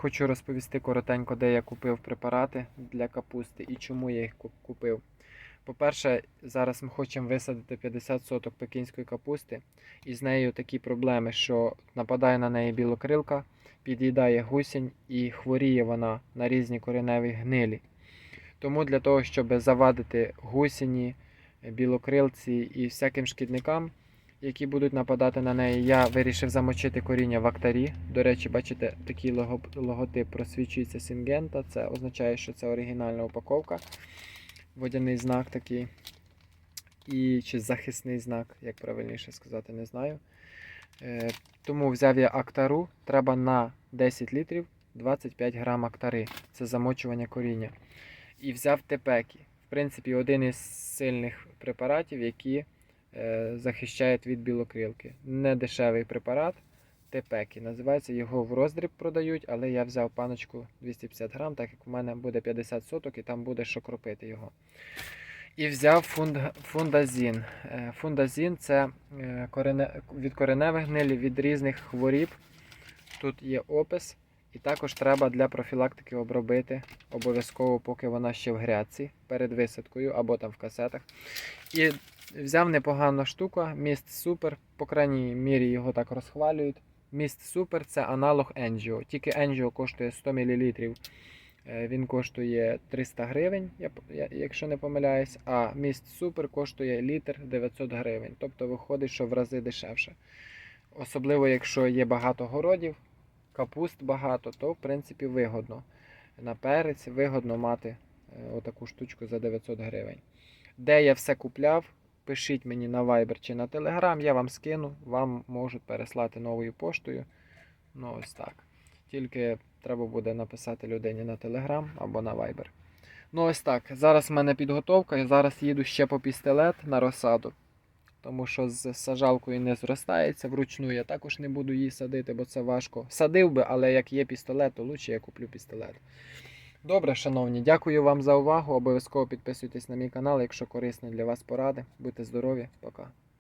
хочу розповісти коротенько, де я купив препарати для капусти і чому я їх купив. По-перше, зараз ми хочемо висадити 50 соток пекінської капусти, і з нею такі проблеми, що нападає на неї білокрилка, під'їдає гусінь і хворіє вона на різні кореневі гнилі. Тому для того, щоб завадити гусіні, білокрилці і всяким шкідникам, які будуть нападати на неї, я вирішив замочити коріння в актарі. До речі, бачите, такий логотип просвічується Сінгента. Це означає, що це оригінальна упаковка. Водяний знак такий. І чи захисний знак, як правильніше сказати, не знаю. Е, тому взяв я актару. Треба на 10 літрів 25 грам актари. Це замочування коріння. І взяв тепекі. В принципі, один із сильних препаратів, які захищають від білокрилки. Не дешевий препарат. Тепекі. Називається його в роздріб продають, але я взяв паночку 250 грам, так як у мене буде 50 соток і там буде що кропити його. І взяв фунд, фундазін. Е, Фундазін це е, корене, від кореневих гнилі, від різних хворіб. Тут є опис. І також треба для профілактики обробити обов'язково, поки вона ще в грядці, перед висадкою або там в касетах. І взяв непогану штуку, міст супер, по крайній мірі його так розхвалюють. Міст супер це аналог Енджіо. Тільки Енджіо коштує 100 мл. Він коштує 300 гривень, якщо не помиляюсь, а міст супер коштує літр 900 гривень. Тобто виходить, що в рази дешевше. Особливо, якщо є багато городів, капуст багато, то в принципі вигодно. На перець вигодно мати е, отаку штучку за 900 гривень. Де я все купляв, пишіть мені на Viber чи на Telegram, я вам скину, вам можуть переслати новою поштою. Ну ось так. Тільки треба буде написати людині на Telegram або на Viber. Ну ось так. Зараз в мене підготовка, і зараз їду ще по пістолет на розсаду. Тому що з сажалкою не зростається вручну. Я також не буду її садити, бо це важко. Садив би, але як є пістолет, то краще я куплю пістолет. Добре, шановні, дякую вам за увагу. Обов'язково підписуйтесь на мій канал, якщо корисні для вас поради. Будьте здорові, пока.